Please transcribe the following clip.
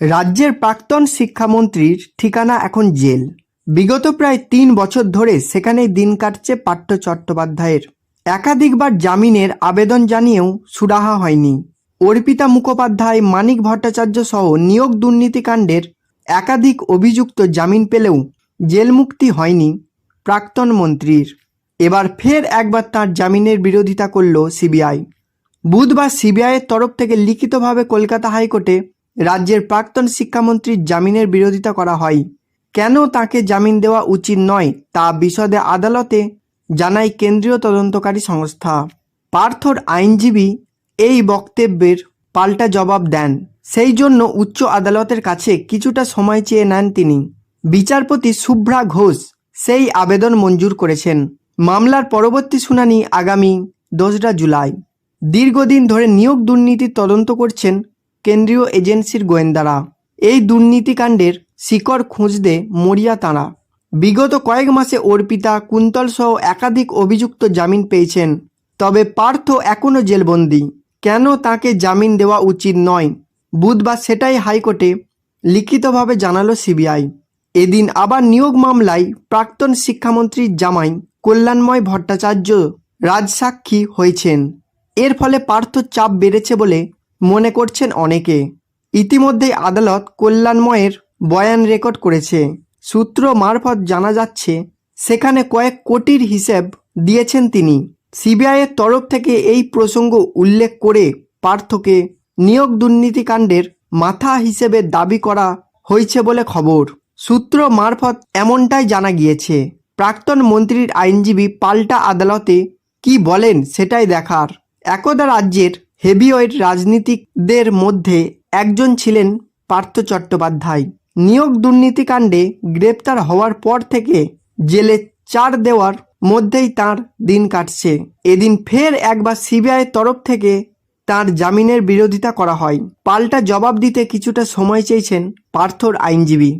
রাজ্যের প্রাক্তন শিক্ষামন্ত্রীর ঠিকানা এখন জেল। বিগত প্রায় তিন বছর ধরে সেখানেই দিন কাটছে পার্থ চট্টোপাধ্যায়ের। একাধিকবার জামিনের আবেদন জানিয়েও সুরাহা হয়নি। অর্পিতা মুখোপাধ্যায়, মানিক ভট্টাচার্য সহ নিয়োগ দুর্নীতিকাণ্ডের একাধিক অভিযুক্ত জামিন পেলেও জেল মুক্তি হয়নি প্রাক্তন মন্ত্রীর। এবার ফের একবার তার জামিনের বিরোধিতা করল সিবিআই। বুধবার সিবিআইয়ের তরফ থেকে লিখিতভাবে কলকাতা হাইকোর্টে রাজ্যের প্রাক্তন শিক্ষামন্ত্রীর জামিনের বিরোধিতা করা হয়। কেন তাকে জামিন দেওয়া উচিত নয় তা বিশদে আদালতে জানায় কেন্দ্রীয় তদন্তকারী সংস্থা। পার্থর আইনজীবী এই বক্তব্যের পাল্টা জবাব দেন। সেই জন্য উচ্চ আদালতের কাছে কিছুটা সময় চেয়ে নেন তিনি। বিচারপতি শুভ্রা ঘোষ সেই আবেদন মঞ্জুর করেছেন। মামলার পরবর্তী শুনানি আগামী দোসরা জুলাই। দীর্ঘদিন ধরে নিয়োগ দুর্নীতির তদন্ত করছেন কেন্দ্রীয় এজেন্সির গোয়েন্দারা। এই দুর্নীতিকাণ্ডের শিকড় খুঁজতে মরিয়া তাঁরা। বিগত কয়েক মাসে অর্পিতা কুন্তল সহ একাধিক অভিযুক্ত জামিন পেয়েছেন। তবে পার্থ এখনও জেলবন্দি। কেন তাকে জামিন দেওয়া উচিত নয়? বুধবার সেটাই হাইকোর্টে লিখিতভাবে জানালো সিবিআই। এদিন আবার নিয়োগ মামলায় প্রাক্তন শিক্ষামন্ত্রীর জামাই কল্যাণময় ভট্টাচার্য রাজসাক্ষী হয়েছেন। এর ফলে পার্থ চাপ বেড়েছে বলে মনে করছেন অনেকে। ইতিমধ্যেই আদালত কল্যাণময়ের বয়ান রেকর্ড করেছে। সূত্র মারফত জানা যাচ্ছে, সেখানে কয়েক কোটির হিসেব দিয়েছেন তিনি। সিবিআইয়ের তরফ থেকে এই প্রসঙ্গ উল্লেখ করে পার্থকে নিয়োগ দুর্নীতিকাণ্ডের মাথা হিসেবে দাবি করা হয়েছে বলে খবর। সূত্র মারফত এমনটাই জানা গিয়েছে। প্রাক্তন মন্ত্রীর আইনজীবী পাল্টা আদালতে কি বলেন সেটাই দেখার। একদা রাজ্যের হেভিওয়েট রাজনীতিকদের মধ্যে একজন ছিলেন পার্থ চট্টোপাধ্যায়। নিয়োগ দুর্নীতিকাণ্ডে গ্রেপ্তার হওয়ার পর থেকে জেলে চার দেওয়ার মধ্যেই তার দিন কাটছে। এদিন ফের একবার সিবিআইয়ের তরফ থেকে তার জামিনের বিরোধিতা করা হয়। পাল্টা জবাব দিতে কিছুটা সময় চেয়েছেন পার্থর আইনজীবী।